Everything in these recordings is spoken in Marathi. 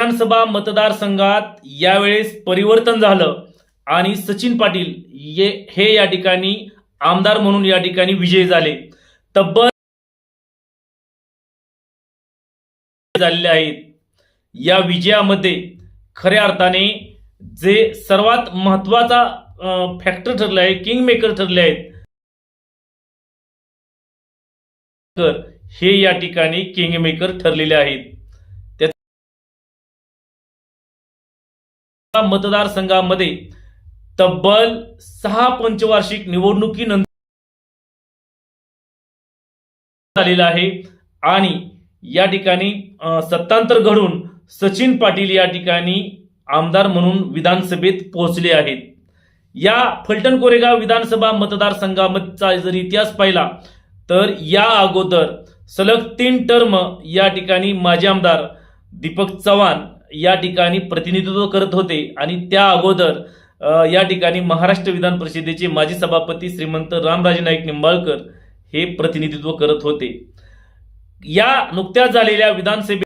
विधानसभा मतदारसंघात यावेळेस परिवर्तन झालं आणि सचिन पाटील ये हे या ठिकाणी आमदार म्हणून या ठिकाणी विजयी झाले. तब्बल झालेले आहेत. या विजयामध्ये खऱ्या अर्थाने जे सर्वात महत्त्वाचा फॅक्टर ठरले आहे किंग मेकर ठरले आहेत हे या ठिकाणी किंग मेकर ठरलेले आहेत. त्या मतदारसंघामध्ये तब्बल सहा पंचवार्षिक निवडणुकीनंतर झालेला आहे. आणि या ठिकाणी सत्तांतर घडून सचिन पाटील या ठिकाणी आमदार म्हणून विधानसभेत पोहोचले आहेत. या फलटण कोरेगाव विधानसभा मतदारसंघाचा जर इतिहास पाहिला तर या अगोदर सलग तीन टर्म या ठिकाणी माजी आमदार दीपक चव्हाण या ठिकाणी प्रतिनिधित्व करत होते. आणि त्या अगोदर या ठिकाणी महाराष्ट्र विधान परिषदेचे माजी सभापती श्रीमंत रामराजे नाईक निंबाळकर हे प्रतिनिधित्व करत होते. या नुकत्याच झालेल्या विधानसभे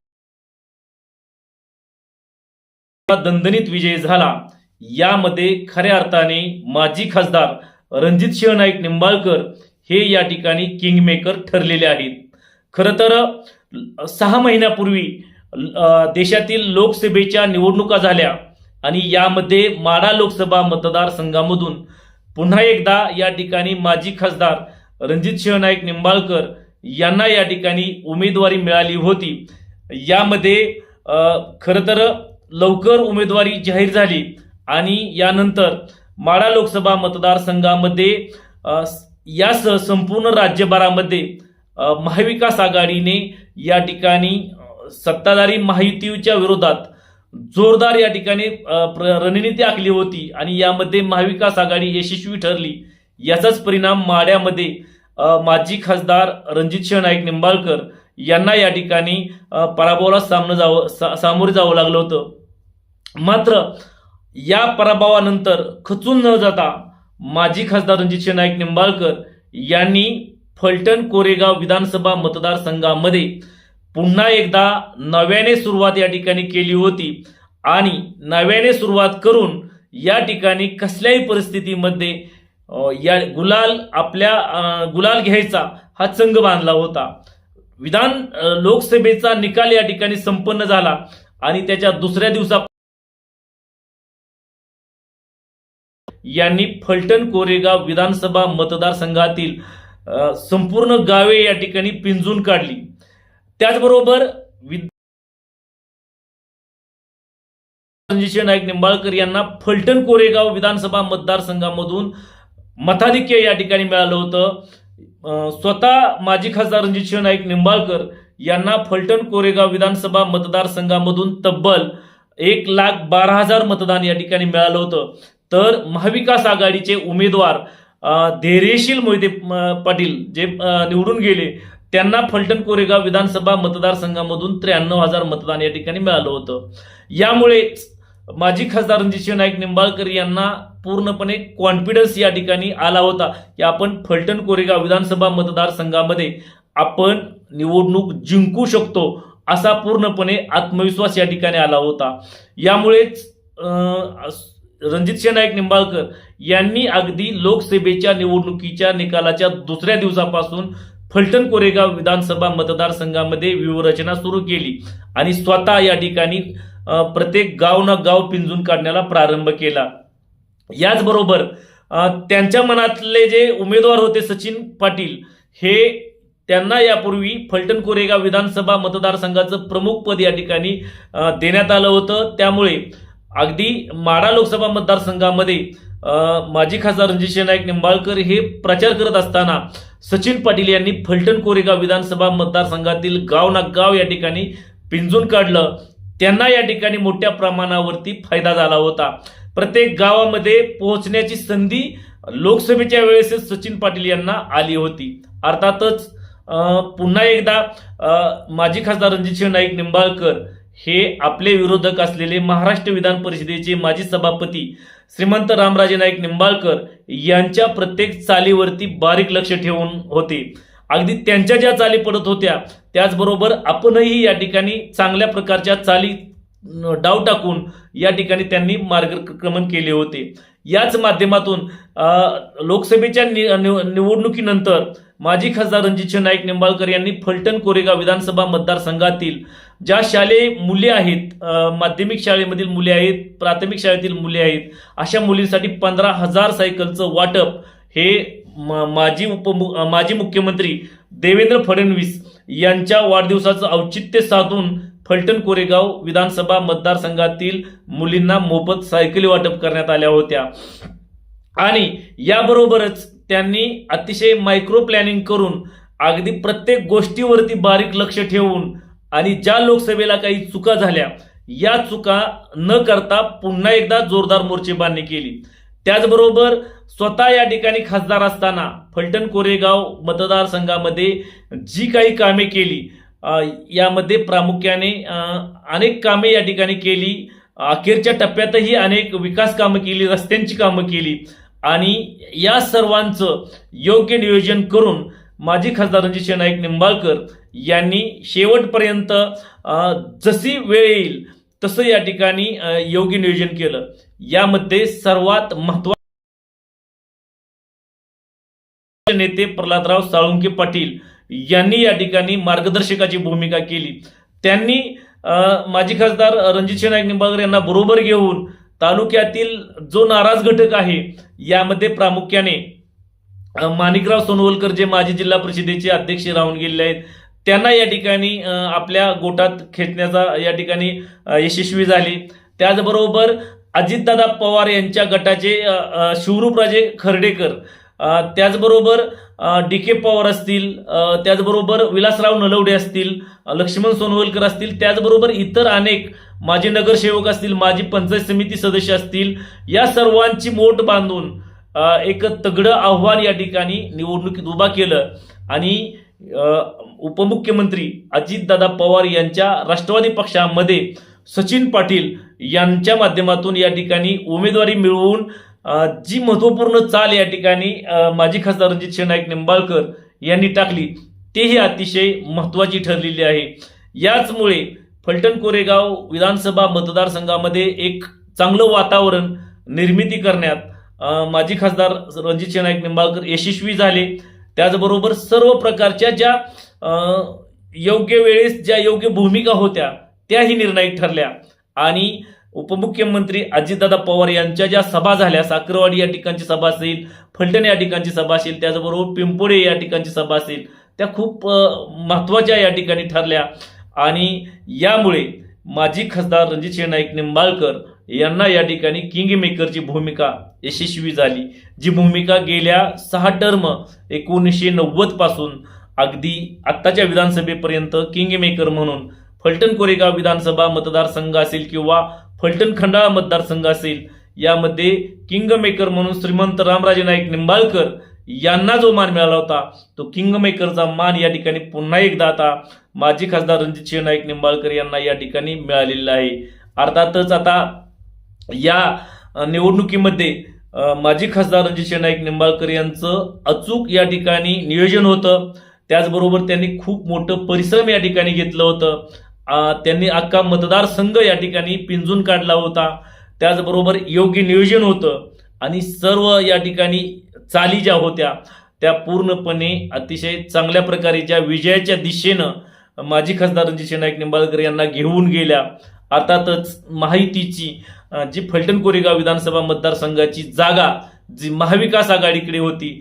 दणदणीत विजय झाला. यामध्ये खऱ्या अर्थाने माजी खासदार रणजित सिंह नाईक निंबाळकर हे या ठिकाणी किंगमेकर ठरलेले आहेत. खरं तर सहा महिन्यापूर्वी देशातील लोकसभेच्या निवडणुका झाल्या आणि यामध्ये माडा लोकसभा मतदारसंघामधून पुन्हा एकदा या ठिकाणी माजी खासदार रणजित सिंह नाईक निंबाळकर यांना या ठिकाणी उमेदवारी मिळाली होती. यामध्ये खरं तर लवकर उमेदवारी जाहीर झाली आणि यानंतर माडा लोकसभा मतदारसंघामध्ये यासह संपूर्ण राज्यभरामध्ये महाविकास आघाडीने या ठिकाणी सत्ताधारी महायुतीच्या विरोधात जोरदार या ठिकाणी प्र- रणनीती आखली होती आणि यामध्ये महाविकास आघाडी यशस्वी ठरली. याचाच परिणाम माड्यामध्ये माजी खासदार रणजित सिंह नाईक निंबाळकर यांना या ठिकाणी पराभवाला सामनं जावं सा- सामोरे जावं लागलं होतं. मात्र या पराभवानंतर खचून न जाता माजी खासदार रणजित सिंह नाईक निंबाळकर यांनी फलटण कोरेगाव विधानसभा मतदारसंघामध्ये पुन्हा एकदा नव्याने सुरुवात या ठिकाणी केली होती. आणि नव्याने सुरुवात करून या ठिकाणी कसल्याही परिस्थितीमध्ये या गुलाल आपल्या गुलाल घ्यायचा हा चंग बांधला होता. विधान लोकसभेचा निकाल या ठिकाणी संपन्न झाला आणि त्याच्या दुसऱ्या दिवसा यांनी फलटण कोरेगाव विधानसभा मतदारसंघातील संपूर्ण गावे या ठिकाणी पिंजून काढली. त्याचबरोबर संजय नाईक निंबाळकर यांना फलटण कोरेगाव विधानसभा मतदारसंघामधून मताधिक्य या ठिकाणी मिळालं होतं. स्वतः माजी खासदार रणजित नाईक निंबाळकर यांना फलटण कोरेगाव विधानसभा मतदारसंघामधून तब्बल एक लाख बारा हजार मतदान या ठिकाणी मिळालं होतं. तर महाविकास आघाडीचे उमेदवार धैर्यशील मोहिते पाटील जे निवडून गेले त्यांना फलटण कोरेगाव विधानसभा मतदारसंघामधून त्र्याण्णव हजार मतदान या ठिकाणी मिळालं होतं. यामुळेच माजी खासदार रणजितसिंह नाईक निंबाळकर यांना पूर्णपणे कॉन्फिडन्स या ठिकाणी आला होता की आपण फलटण कोरेगाव विधानसभा मतदारसंघामध्ये आपण निवडणूक जिंकू शकतो असा पूर्णपणे आत्मविश्वास या ठिकाणी आला होता. यामुळेच रणजितसिंह नाईक निंबाळकर यांनी अगदी लोकसभेच्या निवडणुकीच्या निकालाच्या दुसऱ्या दिवसापासून फलटण कोरेगाव विधानसभा मतदारसंघामध्ये व्यूहरचना सुरू केली आणि स्वतः या ठिकाणी प्रत्येक गाव ना गाव पिंजून काढण्याला प्रारंभ केला. याचबरोबर त्यांच्या मनातले जे उमेदवार होते सचिन पाटील हे त्यांना यापूर्वी फलटण कोरेगाव विधानसभा मतदारसंघाचं प्रमुख पद या ठिकाणी देण्यात आलं होतं. त्यामुळे अगदी माडा लोकसभा मतदारसंघामध्ये माजी खासदार रणजित नाईक निंबाळकर हे प्रचार करत असताना सचिन पाटील यांनी फलटण कोरेगाव विधानसभा मतदारसंघातील गाव ना गाव या ठिकाणी पिंजून काढलं. त्यांना या ठिकाणी मोठ्या प्रमाणावरती फायदा झाला होता. प्रत्येक गावामध्ये पोहोचण्याची संधी लोकसभेच्या वेळेस सचिन पाटील यांना आली होती. अर्थातच पुन्हा एकदा माजी खासदार रणजितसिंह नाईक निंबाळकर हे आपले विरोधक असलेले महाराष्ट्र विधान परिषदेचे माजी सभापती श्रीमंत रामराजे नाईक निंबाळकर यांच्या प्रत्येक चालीवरती बारीक लक्ष ठेवून होते. अगदी त्यांच्या ज्या चाली पडत होत्या त्याचबरोबर आपणही या ठिकाणी चांगल्या प्रकारच्या चाली डाव टाकून या ठिकाणी त्यांनी मार्गक्रमण केले होते. याच माध्यमातून लोकसभेच्या नि- नि- निवडणुकीनंतर माजी खासदार रणजित नाईक निंबाळकर यांनी फलटण कोरेगाव विधानसभा मतदारसंघातील ज्या शालेय मुले आहेत माध्यमिक शाळेमधील मुले आहेत प्राथमिक शाळेतील मुले आहेत अशा मुलींसाठी पंधरा हजार सायकलचं वाटप हे म- माजी उप माजी मुख्यमंत्री देवेंद्र फडणवीस यांच्या वाढदिवसाचं औचित्य साधून फलटण कोरेगाव विधानसभा मतदारसंघातील मुलींना मोफत सायकली वाटप करण्यात आल्या होत्या. आणि याबरोबरच त्यांनी अतिशय मायक्रो प्लॅनिंग करून अगदी प्रत्येक गोष्टीवरती बारीक लक्ष ठेवून आणि ज्या लोकसभेला काही चुका झाल्या या चुका न करता पुन्हा एकदा जोरदार मोर्चेबांधणी केली. त्याचबरोबर स्वतः या ठिकाणी खासदार असताना फलटण कोरेगाव मतदारसंघामध्ये जी काही कामे केली यामध्ये प्रामुख्याने अनेक कामे या ठिकाणी केली. अखेरच्या टप्प्यातही अनेक विकास कामं केली रस्त्यांची कामं केली. आणि या सर्वांचं योग्य नियोजन करून माजी खासदार रणजित नाईक निंबाळकर यांनी शेवटपर्यंत जशी वेळ येईल तसं या ठिकाणी योग्य नियोजन केलं. यामध्ये सर्वात महत्त्वाचे नेते प्रल्हादराव साळुंके पाटील यांनी या ठिकाणी मार्गदर्शकाची भूमिका केली. त्यांनी माजी खासदार रणजित नाईक निंबाळकर यांना बरोबर घेऊन तालुक्यातील जो नाराज घटक आहे यामध्ये प्रामुख्याने माणिकराव सोनवलकर जे माजी जिल्हा परिषदेचे अध्यक्ष राहून गेलेले आहेत त्यांना या ठिकाणी आपल्या गोटात खेचण्याचा या ठिकाणी यशस्वी झाले. त्याचबरोबर अजितदादा पवार यांच्या गटाचे शिवरूपराजे खर्डेकर त्याचबरोबर डी के पवार असतील त्याचबरोबर विलासराव नलवडे असतील लक्ष्मण सोनवलकर असतील त्याचबरोबर इतर अनेक माजी नगरसेवक असतील माजी पंचायत समिती सदस्य असतील या सर्वांची मोठ बांधून एक तगडं आव्हान या ठिकाणी निवडणुकीत उभा केलं. आणि उपमुख्यमंत्री अजितदादा पवार यांच्या राष्ट्रवादी पक्षामध्ये सचिन पाटील यांच्या माध्यमातून या ठिकाणी उमेदवारी मिळवून जी महत्त्वपूर्ण चाल या ठिकाणी माजी खासदार रणजित नाईक निंबाळकर यांनी टाकली. तेही अतिशय महत्त्वाची ठरलेली आहे. याचमुळे फलटण कोरेगाव विधानसभा मतदारसंघामध्ये एक चांगलं वातावरण निर्मिती करण्यात माजी खासदार रणजित शेनायक निंबाळकर यशस्वी झाले. त्याचबरोबर सर्व प्रकारच्या ज्या योग्य वेळेस ज्या योग्य भूमिका होत्या त्याही निर्णायक ठरल्या. आणि उपमुख्यमंत्री अजितदादा पवार यांच्या ज्या सभा झाल्या साखरवाडी या ठिकाणची सभा असेल फलटण या ठिकाणची सभा असेल त्याचबरोबर पिंपोडे या ठिकाणची सभा असेल त्या खूप महत्त्वाच्या या ठिकाणी ठरल्या. आणि यामुळे माजी खासदार रणजित नाईक निंबाळकर यांना या ठिकाणी किंग मेकरची भूमिका यशस्वी झाली जी भूमिका गेल्या सहा टर्म एकोणीसशे नव्वदपासून अगदी आत्ताच्या विधानसभेपर्यंत किंग मेकर म्हणून. फलटण कोरेगाव विधानसभा मतदारसंघ असेल किंवा फलटण खंडाळा मतदारसंघ असेल यामध्ये किंग मेकर म्हणून श्रीमंत रामराजे नाईक निंबाळकर यांना जो मान मिळाला होता तो किंग मेकरचा मान या ठिकाणी पुन्हा एकदा आता माजी खासदार रणजित नाईक निंबाळकर यांना या ठिकाणी मिळालेला आहे. अर्थातच आता या निवडणुकीमध्ये माजी खासदार रणजित नाईक निंबाळकर यांचं अचूक या ठिकाणी नियोजन होतं. त्याचबरोबर त्यांनी खूप मोठं परिश्रम या ठिकाणी घेतलं होतं. त्यांनी अख्खा मतदारसंघ या ठिकाणी पिंजून काढला होता. त्याचबरोबर योग्य नियोजन होतं. आणि सर्व या ठिकाणी चाली ज्या होत्या त्या पूर्णपणे अतिशय चांगल्या प्रकारे ज्या विजयाच्या दिशेनं माजी खासदार रणजित नाईक निंबाळकर यांना घेऊन गेल्या. अर्थातच माहितीची जी फलटण कोरेगाव विधानसभा मतदारसंघाची जागा जी महाविकास आघाडीकडे होती